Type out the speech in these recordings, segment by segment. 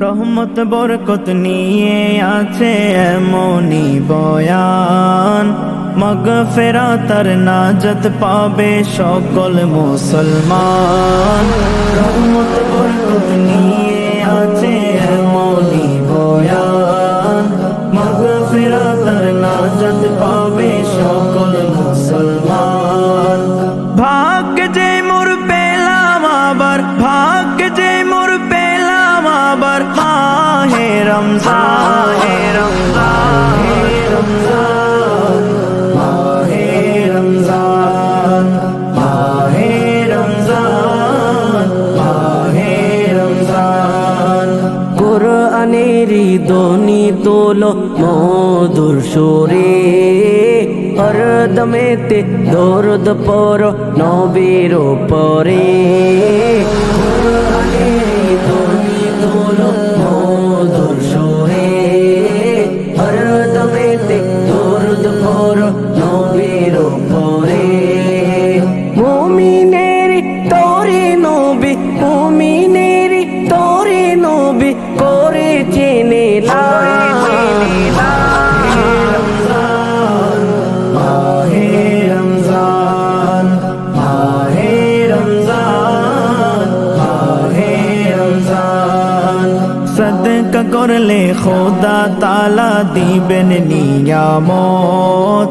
রহমত, বরকত নিয়ে আছে মনি বয়ান। মগ ফেরা তার নাজত পাবে সকল মুসলমান। রহমত, বরকত নিয়ে রমজান কোরআনেরই দনি তোলো মধুর সুরে। হরদমেতে দরদ পর নবীর পরে নবীর পরে মুমিনের তোরে নবী, মুমিনের তোরে নবী করে চেনে সদকা করলে খোদা তালা দিবেন নিয়ামত।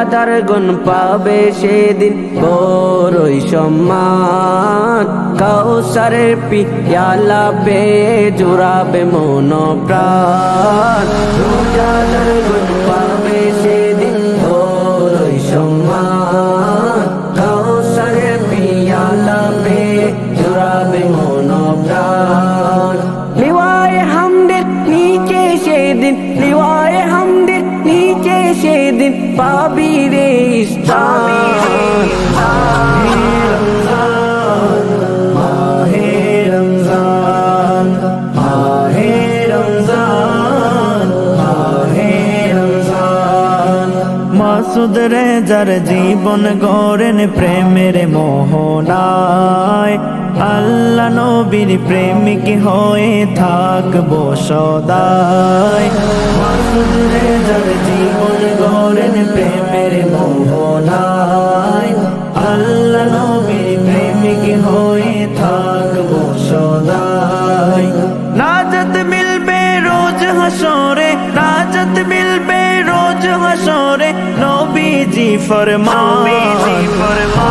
রোজাদার গুণ পাবে সেদিন। বড়ই সম্মান। কাউসারের পিয়ালা পে জুড়াবে মন প্রাণ রোজাদার গুণ লিওয়ায় নিচে সেদিন। লিওয়ায় নিচে সেদিন পাবি রে মাসুদ রেজার জীবন গড়েন প্রেমের মোহনায় আল্লাহ নবীর প্রেমিক হয়ে থাকব সদায় মাসুদ রেজার জীবন গড়েন প্রেমের মোহনায়। আল্লাহ নবীর প্রেমিক হয়ে থাকব সদাই। নাজত মিলবে রোজ হাসরে, নাজত মিলবে রোজ হাসরে। নবীজি ফরমান রমজান মাহে